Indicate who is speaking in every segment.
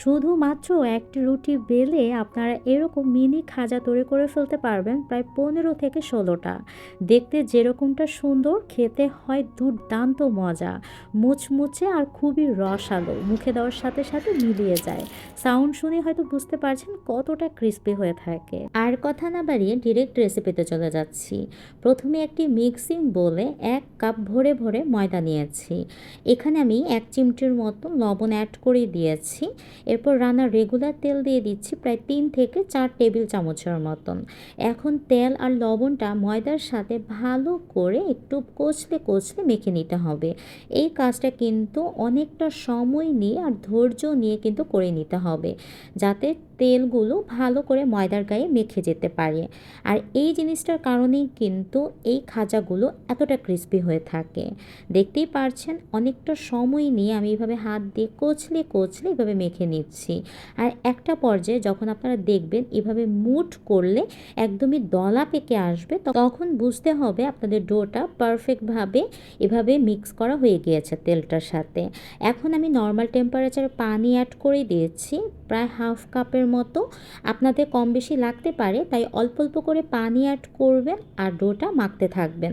Speaker 1: শুধুমাত্র একটি রুটি বেলে আপনারা এরকম মিনি খাজা তৈরি করে ফেলতে পারবেন প্রায় পনেরো থেকে ষোলোটা। দেখতে যেরকমটা সুন্দর, খেতে হয় দুর্দান্ত মজা। মুচমুচে আর খুবই রসালো, মুখে দেওয়ার সাথে সাথে মিলিয়ে যায়। সাউন্ড শুনে হয়তো বুঝতে পারছেন কতটা ক্রিস্পি হয়ে থাকে। আর কথা না বাড়িয়ে ডিরেক্ট রেসিপিতে চলে যাচ্ছি। প্রথমে একটি মিক্সিং বলে এক কাপ ভরে ভরে ময়দা নিয়েছি। এখানে আমি এক চিমটির মতো লবণ অ্যাড করে দিয়েছি। এরপর রান্নার রেগুলার তেল দিয়ে দিচ্ছি প্রায় তিন থেকে চার টেবিল চামচের মতন। এখন তেল আর লবণটা ময়দার সাথে ভালো করে একটু কচলে কচলে মেখে নিতে হবে। এই কাজটা কিন্তু অনেকটা সময় নিয়ে আর ধৈর্য নিয়ে কিন্তু করে নিতে হবে। যাতে তেলগুলো ভালো করে ময়দার গায়ে মেখে যেতে পারে। আর এই জিনিসটার কারণেই কিন্তু এই খাজাগুলো এতটা ক্রিস্পি হয়ে থাকে। দেখতেই পারছেন, অনেকটা সময় নিয়ে আমি এইভাবে হাত দিয়ে কচলে কচলে এভাবে মেখে নিচ্ছি। আর একটা পর্যায়ে যখন আপনারা দেখবেন এভাবে মুঠ করলে একদমই দলা পেকে আসবে, তখন বুঝতে হবে আপনাদের ডোটা পারফেক্টভাবে এভাবে মিক্স করা হয়ে গিয়েছে তেলটার সাথে। এখন আমি নর্মাল টেম্পারেচারে পানি অ্যাড করে দিয়েছি, প্রায় হাফ কাপের মতো আপনাদের কম বেশি লাগতে পারে, তাই অল্প অল্প করে পানি অ্যাড করবেন আর ডোটা মাখতে থাকবেন।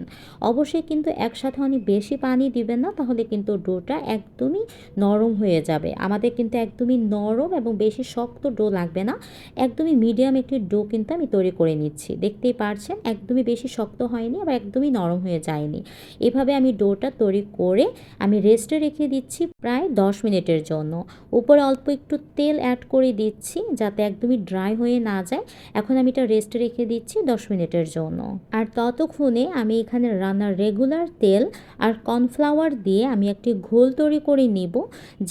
Speaker 1: অবশ্যই কিন্তু একসাথে অনেক বেশি পানি দিবেন না, তাহলে কিন্তু ডোটা একদমই নরম হয়ে যাবে। আমাদের কিন্তু একদমই নরম এবং বেশি শক্ত ডো লাগবে না, একদমই মিডিয়াম একটি ডো কিন্তু আমি তৈরি করে নিচ্ছি। দেখতেই পারছেন, একদমই বেশি শক্ত হয়নি আবার একদমই নরম হয়ে যায়নি। এভাবে আমি ডোটা তৈরি করে আমি রেস্টে রেখে দিচ্ছি প্রায় দশ মিনিটের জন্য। উপরে অল্প একটু তেল অ্যাড করে দিচ্ছি যাতে একদমই ড্রাই হয়ে না যায়, এখন আমি এটা রেস্টে রেখে দিচ্ছি দশ মিনিটের জন্য। আর ততক্ষণে আমি এখানে রান্নার রেগুলার তেল আর কর্নফ্লাওয়ার দিয়ে আমি একটি ঘোল তৈরি করে নিব,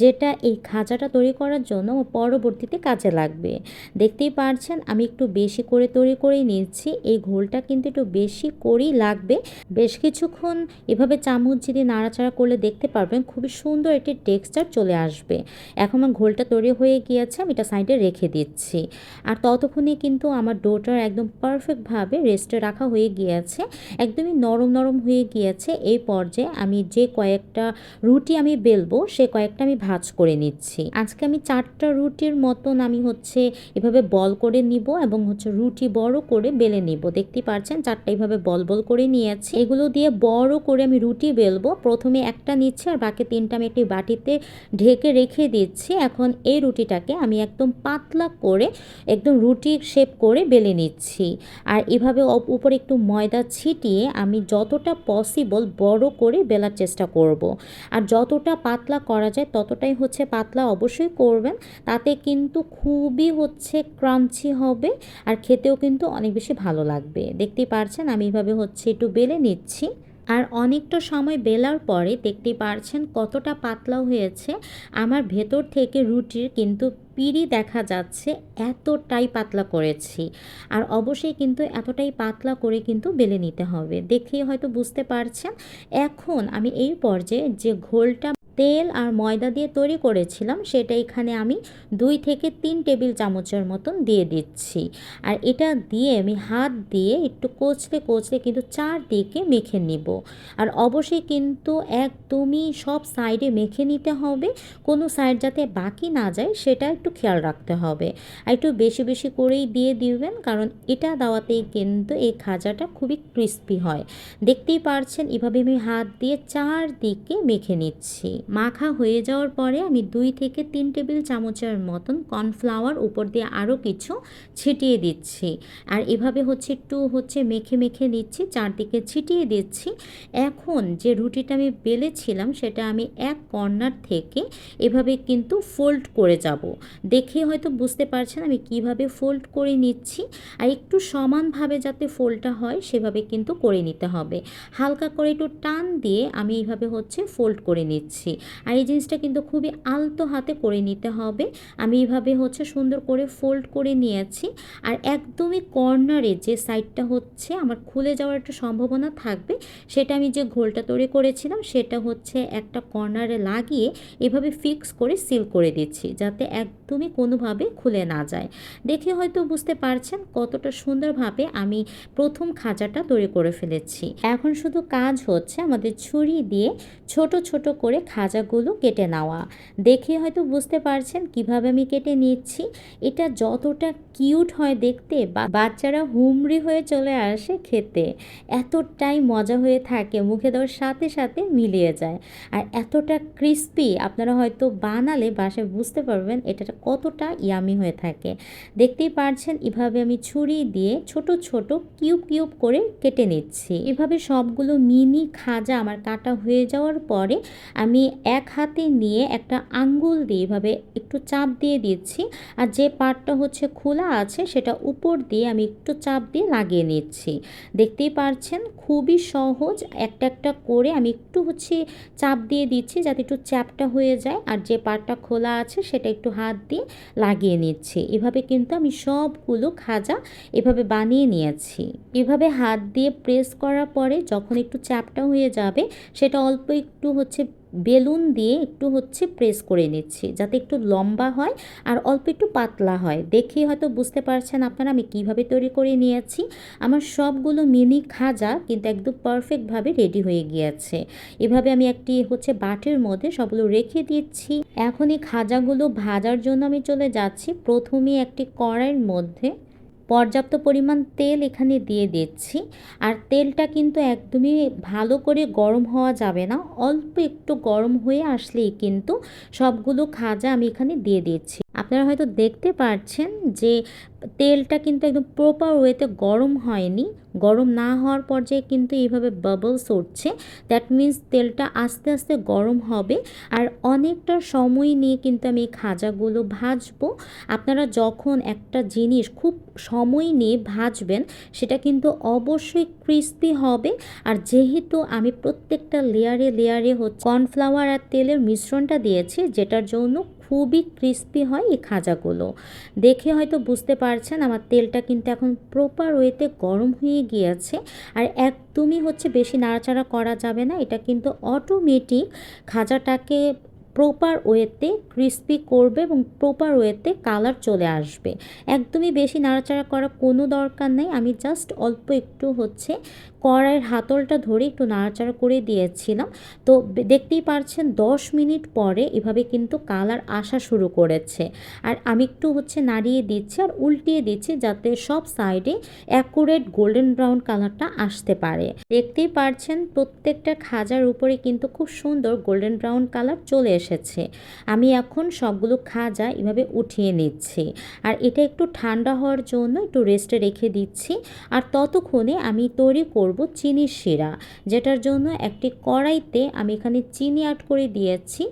Speaker 1: যেটা এই খাজাটা তৈরি করার জন্য পরবর্তীতে কাজে লাগবে। দেখতেই পারছেন, আমি একটু বেশি করে তৈরি করে নিচ্ছি, এই ঘোলটা কিন্তু একটু বেশি করেই লাগবে। বেশ কিছুক্ষণ এভাবে চামচ যদি নাড়াচাড়া করলে দেখতে পারবেন, খুবই সুন্দর একটি টেক্সচার চলে আসবে। এখন আমার ঘোলটা তৈরি হয়ে গিয়েছে, আমি এটা সাইডে রেখে দিচ্ছি। আর ততক্ষণে কিন্তু আমার ডোটার একদম পারফেক্টভাবে রেস্টে রাখা হয়ে গিয়েছে, একদমই নরম নরম হয়ে গিয়েছে। এই পর্যায়ে আমি যে কয়েকটা রুটি আমি বেলবো, সে কয়েকটা আমি ভাজ করে নিচ্ছি। আজকে আমি চারটা রুটির মতন আমি হচ্ছে এভাবে বল করে নিব এবং হচ্ছে রুটি বড় করে বেলে নিব। দেখতে পারছেন চারটা এইভাবে বল বল করে নিয়েছি। এগুলো দিয়ে বড় করে আমি রুটি বেলবো। প্রথমে একটা নিচ্ছি আর বাকি তিনটা আমি একটি বাটিতে ঢেকে রেখে দিচ্ছি। এখন এই রুটিটাকে আমি একদম পাতলা করে একদম রুটি শেপ করে বেলে নিচ্ছি। আর এভাবে উপরে একটু ময়দা ছিটিয়ে আমি যতটা পসিবল বড় করে বেলার চেষ্টা করব। আর যতটা পাতলা করা যায় ততটাই হচ্ছে পাতলা অবশ্যই করবেন। তাতে কিন্তু খুবই হচ্ছে ক্রাঞ্চি হবে আর খেতেও কিন্তু অনেক বেশি ভালো লাগবে। দেখতেই পারছেন আমি এভাবে হচ্ছে একটু বেলে নিচ্ছি। আর অনেকটা সময় বেলার পরে দেখতে পারছেন কতটা পাতলা হয়েছে। আমার ভেতর থেকে রুটির কিন্তু পিড়ি দেখা যাচ্ছে এতটাই পাতলা করেছি। আর অবশ্যই কিন্তু এতটাই পাতলা করে কিন্তু বেলে নিতে হবে। দেখেই হয়তো বুঝতে পারছেন। এখন আমি এই পর্যায়ে যে ঘোলটা তেল আর ময়দা দিয়ে তৈরি করেছিলাম, সেটা এখানে আমি দুই থেকে তিন টেবিল চামচের মতন দিয়ে দিচ্ছি। আর এটা দিয়ে আমি হাত দিয়ে একটু কচলে কচলে কিন্তু চারদিকে মেখে নিব। আর অবশ্যই কিন্তু একদমই সব সাইডে মেখে নিতে হবে, কোনো সাইড যাতে বাকি না যায় সেটা একটু খেয়াল রাখতে হবে। আর একটু বেশি বেশি করেই দিয়ে দিবেন, কারণ এটা দেওয়াতেই কিন্তু এই খাজাটা খুবই ক্রিস্পি হয়। দেখতেই পারছেন, এভাবে আমি হাত দিয়ে চারদিকে মেখে নিচ্ছি। মাখা হয়ে যাওয়ার পরে আমি দুই থেকে তিন টেবিল চামচের মতন কর্নফ্লাওয়ার উপর দিয়ে আরও কিছু ছিটিয়ে দিচ্ছি। আর এভাবে হচ্ছে একটু হচ্ছে মেখে মেখে নিচ্ছি, চারদিকে ছিটিয়ে দিচ্ছি। এখন যে রুটিটা আমি বেলেছিলাম সেটা আমি এক কর্নার থেকে এভাবে কিন্তু ফোল্ড করে যাব। দেখে হয়তো বুঝতে পারছেন আমি কীভাবে ফোল্ড করে নিচ্ছি। আর একটু সমানভাবে যাতে ফোল্ডটা হয় সেভাবে কিন্তু করে নিতে হবে। হালকা করে একটু টান দিয়ে আমি এইভাবে হচ্ছে ফোল্ড করে নিচ্ছি। আর এই জিনিসটা কিন্তু খুবই আলতো হাতে করে নিতে হবে। আমি এইভাবে হচ্ছে সুন্দর করে ফোল্ড করে নিয়েছি। আর একদমই কর্নারে যে সাইডটা হচ্ছে, আমার খুলে যাওয়ার একটা সম্ভাবনা থাকবে, সেটা আমি যে ঘোলটা তৈরি করেছিলাম, সেটা হচ্ছে একটা কর্নারে লাগিয়ে এভাবে ফিক্স করে সিল করে দিচ্ছি, যাতে একদমই কোনোভাবে খুলে না যায়। দেখে হয়তো বুঝতে পারছেন কতটা সুন্দরভাবে আমি প্রথম খাঁচাটা তৈরি করে ফেলেছি। এখন শুধু কাজ হচ্ছে আমাদের ছুরি দিয়ে ছোট ছোট করে খাজাগুলো কেটে নেওয়া। দেখে হয়তো বুঝতে পারছেন কীভাবে আমি কেটে নিচ্ছি। এটা যতটা কিউট হয় দেখতে বাচ্চারা হুমড়ি হয়ে চলে আসে খেতে, এতটাই মজা হয়ে থাকে, মুখে দেওয়ার সাথে সাথে মিলিয়ে যায়। আর এতটা ক্রিস্পি আপনারা হয়তো বানালে বাসায় বুঝতে পারবেন এটা কতটা ইয়ামি হয়ে থাকে। দেখতেই পারছেন এভাবে আমি ছুরি দিয়ে ছোট ছোট কিউব কিউব করে কেটে নিচ্ছি। এভাবে সবগুলো মিনি খাজা আমার কাটা হয়ে যাওয়ার পরে আমি এক হাতে নিয়ে একটা আঙ্গুল দিয়ে এভাবে একটু চাপ দিয়ে দিচ্ছি। আর যে পার্টটা হচ্ছে খোলা আছে, সেটা উপর দিয়ে আমি একটু চাপ দিয়ে লাগিয়ে নিচ্ছি। দেখতেই পারছেন, খুবই সহজ। একটা একটা করে আমি একটু হচ্ছে চাপ দিয়ে দিচ্ছি যাতে একটু চ্যাপটা হয়ে যায়। আর যে পার্টটা খোলা আছে, সেটা একটু হাত দিয়ে লাগিয়ে নিচ্ছি। এভাবে কিন্তু আমি সবগুলো খাজা এভাবে বানিয়ে নিয়েছি। এভাবে হাত দিয়ে প্রেস করার পরে যখন একটু চ্যাপটা হয়ে যাবে, সেটা অল্প একটু হচ্ছে বেলুন দিয়ে একটু হচ্ছে প্রেস করে নিচ্ছি, যাতে একটু লম্বা হয় আর অল্প একটু পাতলা হয়। দেখে হয়তো বুঝতে পারছেন আপনারা আমি কীভাবে তৈরি করে নিয়েছি। আমার সবগুলো মিনি খাজা কিন্তু একদম পারফেক্টভাবে রেডি হয়ে গিয়েছে। এভাবে আমি একটি হচ্ছে বাটির মধ্যে সবগুলো রেখে দিচ্ছি। এখন এই খাজাগুলো ভাজার জন্য আমি চলে যাচ্ছি। প্রথমে একটি কড়াইয়ের মধ্যে পর্যাপ্ত পরিমাণ তেল এখানে দিয়ে দিচ্ছি। আর তেলটা কিন্তু একদমই ভালো করে গরম হওয়া যাবে না। অল্প একটু গরম হয়ে আসলেই কিন্তু সবগুলো খাজা আমি এখানে দিয়ে দিচ্ছি। আপনারা হয়তো দেখতে পাচ্ছেন যে তেলটা কিন্তু একদম প্রপার ওয়েতে গরম হয়নি। গরম না হওয়ার পর্যায়ে কিন্তু এইভাবে বাবলস উঠছে। দ্যাট মিন্স তেলটা আস্তে আস্তে গরম হবে। আর অনেকটা সময় নিয়ে কিন্তু আমি এই খাজাগুলো ভাজবো। আপনারা যখন একটা জিনিস খুব সময় নিয়ে ভাজবেন, সেটা কিন্তু অবশ্যই ক্রিস্পি হবে। আর যেহেতু আমি প্রত্যেকটা লেয়ারে লেয়ারে হচ্ছে কর্নফ্লাওয়ার আর তেলের মিশ্রণটা দিয়েছি, যেটার জন্য খুবই ক্রিস্পি হয় এই খাজাগুলো। দেখে হয়তো বুঝতে পারছেন, আমার তেলটা কিন্তু এখন প্রপার ওয়েতে গরম হয়ে গিয়েছে। আর একদমই হচ্ছে বেশি নাড়াচাড়া করা যাবে না, এটা কিন্তু অটোমেটিক খাজাটাকে প্রপার ওয়েতে ক্রিস্পি করবে এবং প্রপার ওয়েতে কালার চলে আসবে। একদমই বেশি নাড়াচাড়া করা কোনো দরকার নেই। আমি জাস্ট অল্প একটু হচ্ছে কড়াইয়ের হাতলটা ধরে একটু নাড়াচাড়া করে দিয়েছিলাম। তো দেখতেই পারছেন দশ মিনিট পরে এভাবে কিন্তু কালার আসা শুরু করেছে। আর আমি একটু হচ্ছে নাড়িয়ে দিচ্ছি আর উল্টিয়ে দিচ্ছি যাতে সব সাইডে অ্যাকুরেট গোল্ডেন ব্রাউন কালারটা আসতে পারে। দেখতেই পারছেন প্রত্যেকটা খাজার উপরে কিন্তু খুব সুন্দর গোল্ডেন ব্রাউন কালার চলে এসেছে। আমি এখন সবগুলো খাজা এভাবে উঠিয়ে নিচ্ছি। আর এটা একটু ঠান্ডা হওয়ার জন্য একটু রেস্টে রেখে দিচ্ছি। আর ততক্ষণে আমি তৈরি করব চিনির শিরা, যেটার জন্য একটি কড়াইতে আমি এখানে চিনি অ্যাড করে দিয়েছি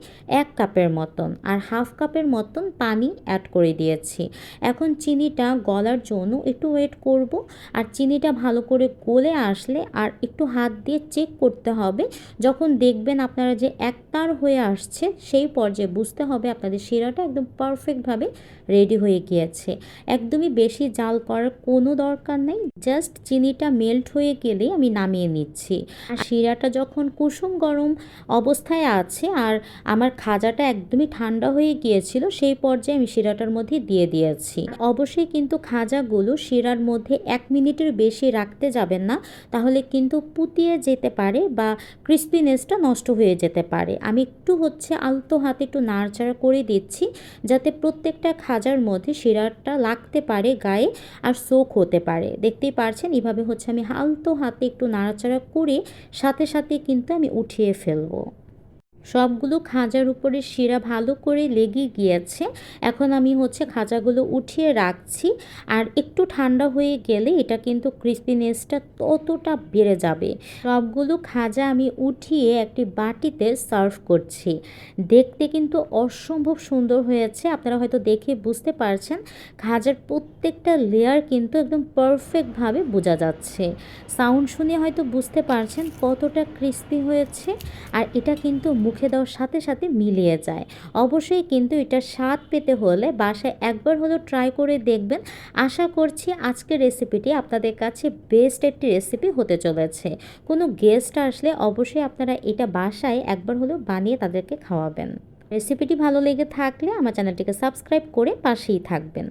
Speaker 1: এক কাপের মতন। আর হাফ কাপের মতন পানি অ্যাড করে দিয়েছি। এখন চিনিটা গলার জন্য একটু ওয়েট করব। আর চিনিটা ভালো করে গলে আসলে আর একটু হাত দিয়ে চেক করতে হবে। যখন দেখবেন আপনারা যে একতার হয়ে আসছে সেই পর্যায়ে বুঝতে হবে আপনাদের শিরাটা একদম পারফেক্টভাবে রেডি হয়ে গিয়েছে। একদমই বেশি জাল করার কোনো দরকার নেই জাস্ট চিনিটা মেল্ট হয়ে গেলে আমি নামিয়ে নিচ্ছি। আর শিরাটা যখন কুসুম গরম অবস্থায় আছে আর আমার খাজাটা একদমই ঠান্ডা হয়ে গিয়েছিল, সেই পর্যায়ে আমি শিরাটার মধ্যে দিয়ে দিয়েছি। অবশ্যই কিন্তু খাজাগুলো শিরার মধ্যে এক মিনিটের বেশি রাখতে যাবেন না, তাহলে কিন্তু পুতিয়ে যেতে পারে বা ক্রিস্পিনেসটা নষ্ট হয়ে যেতে পারে। আমি একটু হচ্ছে আলতো হাতে একটু নাড়াচাড়া করে দিচ্ছি, যাতে প্রত্যেকটা খাজার মধ্যে শিরাটা লাগতে পারে গায়ে আর শোক হতে পারে। দেখতেই পারছেন, এভাবে হচ্ছে আমি আলতো হাতে একটু নাড়াচাড়া করে সাথে সাথে কিন্তু আমি উঠিয়ে ফেলব। সবগুলো খাঁজার উপরে শিরা ভালো করে লেগে গিয়েছে। এখন আমি হচ্ছে খাঁজাগুলো উঠিয়ে রাখছি। আর একটু ঠান্ডা হয়ে গেলে এটা কিন্তু ক্রিস্পিনেসটা ততটা বেড়ে যাবে। সবগুলো খাজা আমি উঠিয়ে একটি বাটিতে সার্ভ করছি। দেখতে কিন্তু অসম্ভব সুন্দর হয়েছে। আপনারা হয়তো দেখে বুঝতে পারছেন, খাজার প্রত্যেকটা লেয়ার কিন্তু একদম পারফেক্টভাবে বোঝা যাচ্ছে। সাউন্ড শুনে হয়তো বুঝতে পারছেন কতটা ক্রিস্পি হয়েছে। আর এটা কিন্তু মুখ মুখে দেওয়ার সাথে সাথে মিলিয়ে যায়। অবশ্যই কিন্তু এটা স্বাদ পেতে হলে বাসায় একবার হলেও ট্রাই করে দেখবেন। আশা করছি আজকের রেসিপিটি আপনাদের কাছে বেস্ট একটি রেসিপি হতে চলেছে। কোনো গেস্ট আসলে অবশ্যই আপনারা এটা বাসায় একবার হলেও বানিয়ে তাদেরকে খাওয়াবেন। রেসিপিটি ভালো লেগে থাকলে আমার চ্যানেলটিকে সাবস্ক্রাইব করে পাশেই থাকবেন।